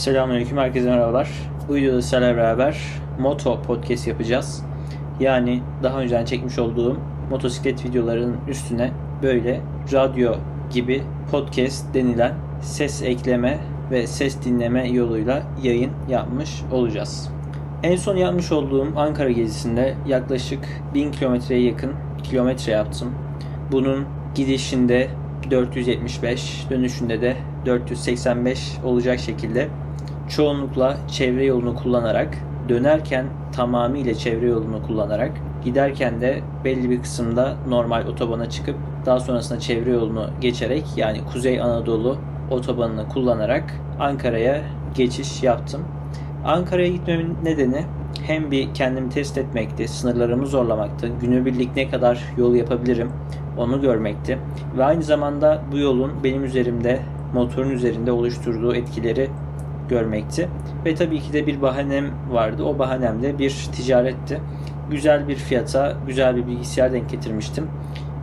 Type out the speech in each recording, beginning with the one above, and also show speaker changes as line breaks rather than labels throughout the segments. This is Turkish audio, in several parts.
Selamünaleyküm, herkese merhabalar. Bu videoda sizlerle beraber moto podcast yapacağız. Yani daha önceden çekmiş olduğum motosiklet videolarının üstüne böyle radyo gibi podcast denilen ses ekleme ve ses dinleme yoluyla yayın yapmış olacağız. En son yapmış olduğum Ankara gezisinde yaklaşık 1000 kilometreye yakın kilometre yaptım. Bunun gidişinde 475, dönüşünde de 485 olacak şekilde çoğunlukla çevre yolunu kullanarak, dönerken tamamıyla çevre yolunu kullanarak, giderken de belli bir kısımda normal otobana çıkıp daha sonrasında çevre yolunu geçerek yani Kuzey Anadolu otobanını kullanarak Ankara'ya geçiş yaptım. Ankara'ya gitmemin nedeni hem bir kendimi test etmekti, sınırlarımı zorlamaktı, günübirlik ne kadar yol yapabilirim onu görmekti ve aynı zamanda bu yolun benim üzerimde, motorun üzerinde oluşturduğu etkileri görmekti. Ve tabii ki de bir bahanem vardı. O bahanem de bir ticaretti. Güzel bir fiyata, güzel bir bilgisayar denk getirmiştim.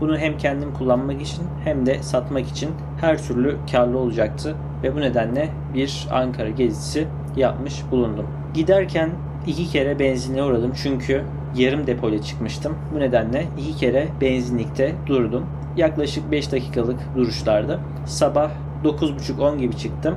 Bunu hem kendim kullanmak için hem de satmak için her türlü karlı olacaktı. Ve bu nedenle bir Ankara gezisi yapmış bulundum. Giderken iki kere benzinliğe uğradım çünkü yarım depoyla çıkmıştım. Bu nedenle iki kere benzinlikte durdum. Yaklaşık 5 dakikalık duruşlardı. Sabah 9.30-10 gibi çıktım.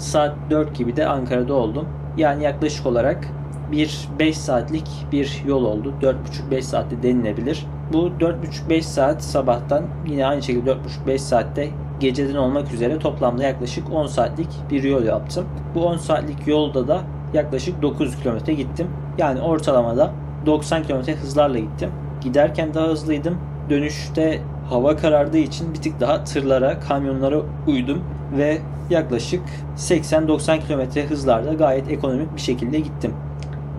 Saat 4 gibi de Ankara'da oldum. Yani yaklaşık olarak bir 5 saatlik bir yol oldu. 4.5-5 saatte denilebilir. Bu 4.5-5 saat sabahtan yine aynı şekilde 4.5-5 saatte geceden olmak üzere toplamda yaklaşık 10 saatlik bir yol yaptım. Bu 10 saatlik yolda da yaklaşık 900 km gittim. Yani ortalamada 90 km hızlarla gittim. Giderken daha hızlıydım. Dönüşte hava karardığı için bir tık daha tırlara, kamyonlara uydum ve yaklaşık 80-90 km hızlarda gayet ekonomik bir şekilde gittim.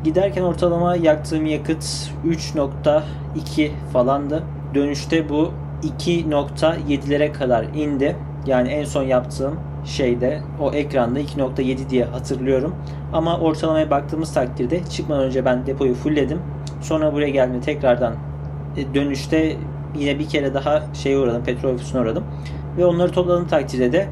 Giderken ortalama yaktığım yakıt 3.2 falandı. Dönüşte bu 2.7'lere kadar indi. Yani en son yaptığım şeyde o ekranda 2.7 diye hatırlıyorum. Ama ortalamaya baktığımız takdirde çıkmadan önce ben depoyu fullledim. Sonra buraya geldiğimde tekrardan e, dönüşte yine bir kere daha şeye uğradım, petrol ofisine uğradım. Ve onları topladığım takdirde de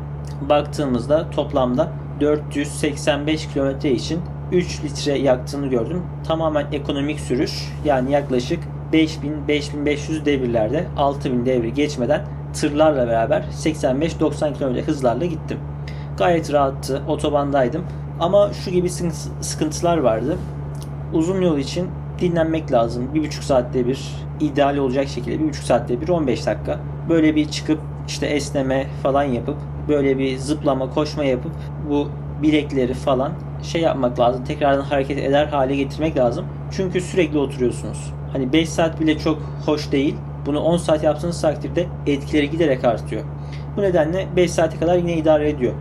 baktığımızda toplamda 485 kilometre için 3 litre yaktığını gördüm. Tamamen ekonomik sürüş. Yani yaklaşık 5000-5500 devirlerde 6000 devri geçmeden tırlarla beraber 85-90 km hızlarla gittim. Gayet rahattı. Otobandaydım. Ama şu gibi sıkıntılar vardı. Uzun yol için dinlenmek lazım. Bir buçuk saatte bir ideal olacak şekilde bir buçuk saatte bir 15 dakika. Böyle bir çıkıp işte esneme falan yapıp böyle bir zıplama koşma yapıp bu bilekleri falan şey yapmak lazım. Tekrardan hareket eder hale getirmek lazım. Çünkü sürekli oturuyorsunuz. Hani 5 saat bile çok hoş değil. Bunu 10 saat yaptığınız takdirde etkileri giderek artıyor. Bu nedenle 5 saate kadar yine idare ediyor.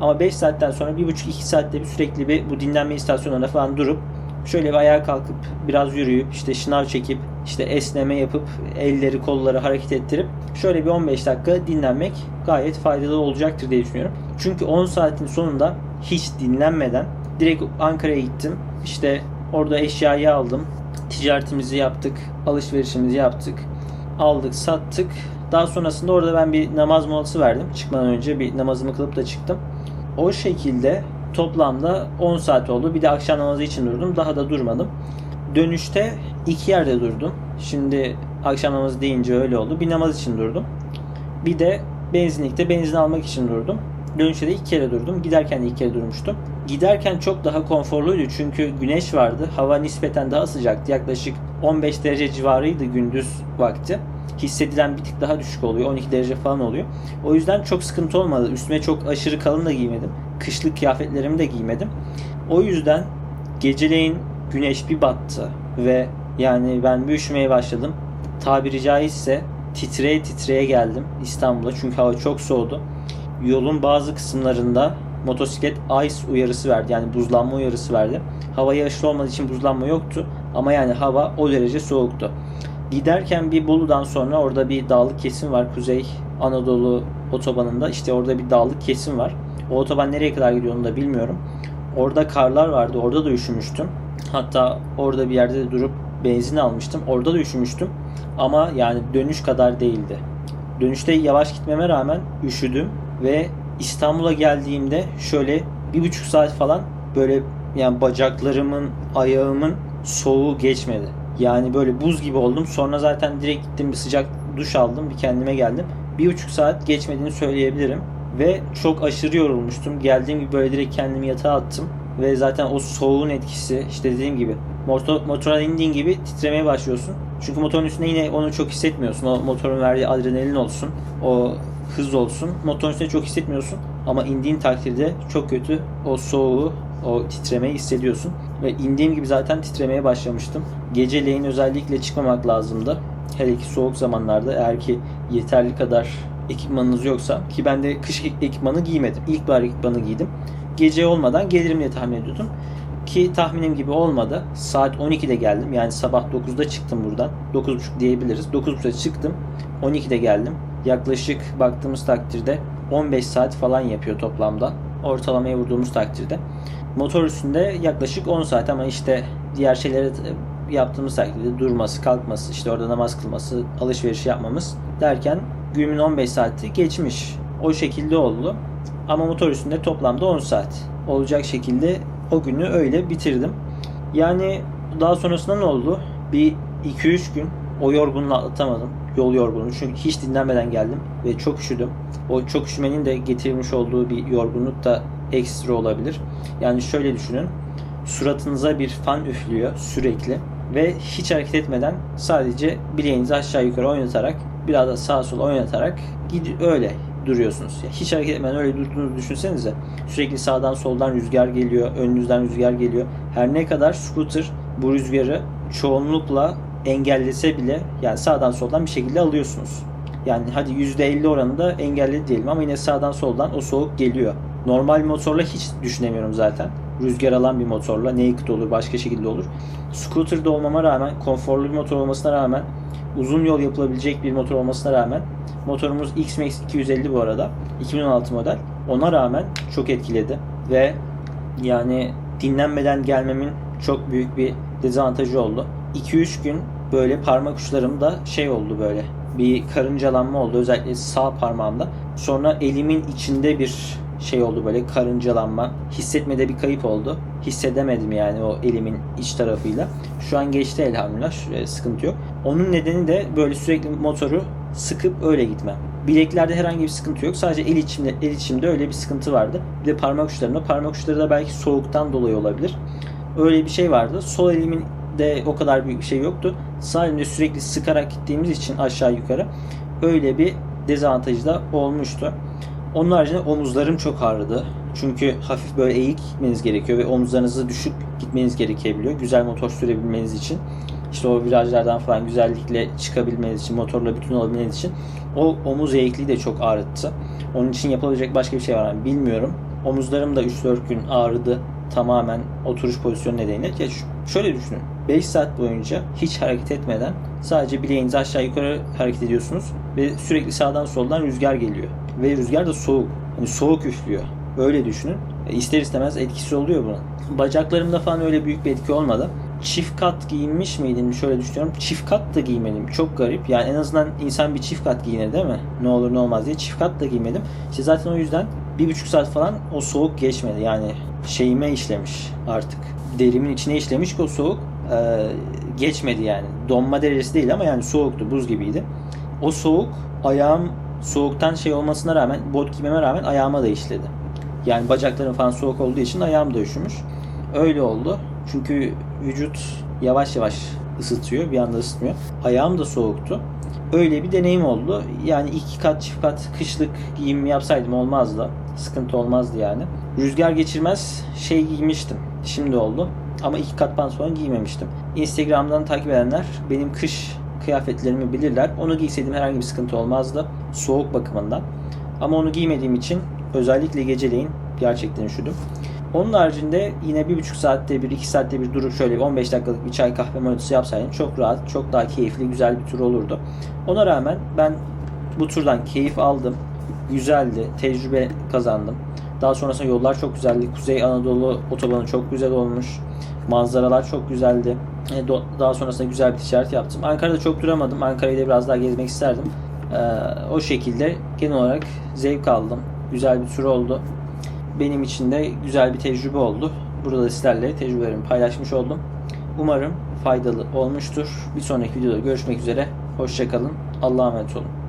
Ama 5 saatten sonra 1,5-2 saatte bir sürekli bir bu dinlenme istasyonlarında falan durup şöyle bir ayağa kalkıp biraz yürüyüp işte şınav çekip işte esneme yapıp elleri kolları hareket ettirip şöyle bir 15 dakika dinlenmek gayet faydalı olacaktır diye düşünüyorum. Çünkü 10 saatin sonunda hiç dinlenmeden direkt Ankara'ya gittim. İşte orada eşyayı aldım. Ticaretimizi yaptık. Alışverişimizi yaptık. Aldık, sattık. Daha sonrasında orada ben bir namaz molası verdim. Çıkmadan önce bir namazımı kılıp da çıktım. O şekilde toplamda 10 saat oldu. Bir de akşam namazı için durdum. Daha da durmadım. Dönüşte iki yerde durdum. Şimdi akşam namazı deyince öyle oldu. Bir namaz için durdum. Bir de benzinlikte benzin almak için durdum. Dönüşte de iki kere durdum. Giderken de iki kere durmuştum. Giderken çok daha konforluydu çünkü güneş vardı. Hava nispeten daha sıcaktı. Yaklaşık 15 derece civarıydı gündüz vakti. Hissedilen bir tık daha düşük oluyor. 12 derece falan oluyor. O yüzden çok sıkıntı olmadı. Üstüme çok aşırı kalın da giymedim. Kışlık kıyafetlerimi de giymedim. O yüzden geceleyin güneş bir battı ve yani ben bir üşümeye başladım. Tabiri caizse titreye titreye geldim İstanbul'a çünkü hava çok soğudu. Yolun bazı kısımlarında motosiklet ice uyarısı verdi. Yani buzlanma uyarısı verdi. Hava yağışlı olmadığı için buzlanma yoktu. Ama yani hava o derece soğuktu. Giderken bir Bolu'dan sonra orada bir dağlık kesim var. Kuzey Anadolu otobanında. İşte orada bir dağlık kesim var. O otoban nereye kadar gidiyor onu da bilmiyorum. Orada karlar vardı. Orada da üşümüştüm. Hatta orada bir yerde de durup benzin almıştım. Orada da üşümüştüm. Ama yani dönüş kadar değildi. Dönüşte yavaş gitmeme rağmen üşüdüm ve İstanbul'a geldiğimde şöyle bir buçuk saat falan böyle yani bacaklarımın, ayağımın soğuğu geçmedi. Yani böyle buz gibi oldum. Sonra zaten direkt gittim bir sıcak duş aldım. Bir kendime geldim. Bir buçuk saat geçmediğini söyleyebilirim. Ve çok aşırı yorulmuştum. Geldiğim gibi böyle direkt kendimi yatağa attım. Ve zaten o soğuğun etkisi işte dediğim gibi motor, motora indiğin gibi titremeye başlıyorsun. Çünkü motorun üstünde yine onu çok hissetmiyorsun. O motorun verdiği adrenalin olsun. O hız olsun. Motorun üstünde çok hissetmiyorsun. Ama indiğin takdirde çok kötü o soğuğu, o titremeyi hissediyorsun. Ve indiğim gibi zaten titremeye başlamıştım. Geceleyin özellikle çıkmamak lazımdı. Hele ki soğuk zamanlarda eğer ki yeterli kadar ekipmanınız yoksa ki ben de kış ekipmanı giymedim. İlkbahar ekipmanı giydim. Gece olmadan gelirim diye tahmin ediyordum. Ki tahminim gibi olmadı. Saat 12'de geldim. Yani sabah 9'da çıktım buradan. 9.30 diyebiliriz. 9.30'da çıktım. 12'de geldim. Yaklaşık baktığımız takdirde 15 saat falan yapıyor toplamda. Ortalamaya vurduğumuz takdirde. Motor üstünde yaklaşık 10 saat ama işte diğer şeyleri yaptığımız takdirde durması, kalkması, işte orada namaz kılması, alışveriş yapmamız derken günümün 15 saati geçmiş. O şekilde oldu. Ama motor üstünde toplamda 10 saat olacak şekilde o günü öyle bitirdim. Yani daha sonrasında ne oldu? Bir 2-3 gün o yorgunluğu atlatamadım. Yol yorgunluğu. Çünkü hiç dinlenmeden geldim ve çok üşüdüm. O çok üşümenin de getirmiş olduğu bir yorgunluk da ekstra olabilir. Yani şöyle düşünün. Suratınıza bir fan üflüyor sürekli ve hiç hareket etmeden sadece bileğinizi aşağı yukarı oynatarak biraz da sağa sola oynatarak gidi öyle duruyorsunuz. Yani hiç hareket etmeden öyle durduğunuzu düşünsenize. Sürekli sağdan soldan rüzgar geliyor, önünüzden rüzgar geliyor. Her ne kadar scooter bu rüzgarı çoğunlukla engellese bile yani sağdan soldan bir şekilde alıyorsunuz. Yani hadi %50 oranında engelledi diyelim ama yine sağdan soldan o soğuk geliyor. Normal motorla hiç düşünemiyorum zaten. Rüzgar alan bir motorla naked olur, başka şekilde olur. Scooter'da olmama rağmen, konforlu bir motor olmasına rağmen, uzun yol yapılabilecek bir motor olmasına rağmen motorumuz X-Max 250 bu arada. 2016 model. Ona rağmen çok etkiledi ve yani dinlenmeden gelmemin çok büyük bir dezavantajı oldu. 2-3 gün böyle parmak uçlarımda şey oldu böyle bir karıncalanma oldu özellikle sağ parmağımda. Sonra elimin içinde bir şey oldu böyle karıncalanma. Hissetmede bir kayıp oldu. Hissedemedim yani o elimin iç tarafıyla. Şu an geçti elhamdülillah. Şuraya sıkıntı yok. Onun nedeni de böyle sürekli motoru sıkıp öyle gitmem. Bileklerde herhangi bir sıkıntı yok. Sadece el içimde, el içimde öyle bir sıkıntı vardı. Bir de parmak uçlarımda. Parmak uçları da belki soğuktan dolayı olabilir. Öyle bir şey vardı. Sol elimin de o kadar büyük bir şey yoktu. Sağ elimde sürekli sıkarak gittiğimiz için aşağı yukarı öyle bir dezavantajı da olmuştu. Onun haricinde omuzlarım çok ağrıdı. Çünkü hafif böyle eğik gitmeniz gerekiyor ve omuzlarınızı düşük gitmeniz gerekebiliyor. Güzel motor sürebilmeniz için. İşte o virajlardan falan güzellikle çıkabilmeniz için, motorla bütün olabilmeniz için o omuz eğikliği de çok ağrıttı. Onun için yapılabilecek başka bir şey var mı bilmiyorum. Omuzlarım da 3-4 gün ağrıdı tamamen oturuş pozisyonu nedeniyle. Ya şöyle düşünün. 5 saat boyunca hiç hareket etmeden sadece bileğinizi aşağı yukarı hareket ediyorsunuz ve sürekli sağdan soldan rüzgar geliyor. Ve rüzgar da soğuk. Hani soğuk üflüyor. Öyle düşünün. E ister istemez etkisi oluyor bunun. Bacaklarımda falan öyle büyük bir etki olmadı. Çift kat giyinmiş miydim şöyle düşünüyorum. Çift kat da giymedim. Çok garip. Yani en azından insan bir çift kat giyinir değil mi? Ne olur ne olmaz diye çift kat da giymedim. İşte zaten o yüzden bir buçuk saat falan o soğuk geçmedi. Yani şeyime işlemiş artık. Derimin içine işlemiş ki o soğuk e, geçmedi yani. Donma derecesi değil ama yani soğuktu. Buz gibiydi. O soğuk ayağım soğuktan şey olmasına rağmen bot giymeme rağmen ayağıma da işledi. Yani bacaklarım falan soğuk olduğu için ayağım da üşümüş. Öyle oldu. Çünkü vücut yavaş yavaş ısıtıyor. Bir anda ısıtmıyor. Ayağım da soğuktu. Öyle bir deneyim oldu. Yani iki kat çift kat kışlık giyim yapsaydım olmazdı. Sıkıntı olmazdı yani. Rüzgar geçirmez şey giymiştim. Şimdi oldu. Ama iki kat pantolon giymemiştim. Instagram'dan takip edenler benim kış kıyafetlerimi bilirler. Onu giyseydim herhangi bir sıkıntı olmazdı. Soğuk bakımından. Ama onu giymediğim için özellikle geceleyin gerçekten üşüdüm. Onun haricinde yine bir buçuk saatte bir, iki saatte bir durup şöyle 15 dakikalık bir çay kahve molası yapsaydım çok rahat, çok daha keyifli, güzel bir tur olurdu. Ona rağmen ben bu turdan keyif aldım. Güzeldi, tecrübe kazandım. Daha sonrasında yollar çok güzeldi. Kuzey Anadolu otobanı çok güzel olmuş. Manzaralar çok güzeldi. E, daha sonrasında güzel bir ticaret yaptım. Ankara'da çok duramadım. Ankara'yı da biraz daha gezmek isterdim. Ee, o şekilde genel olarak zevk aldım. Güzel bir tur oldu. benim için de güzel bir tecrübe oldu. Burada da sizlerle tecrübelerimi paylaşmış oldum. Umarım faydalı olmuştur. Bir sonraki videoda görüşmek üzere. Hoşçakalın. Allah'a emanet olun.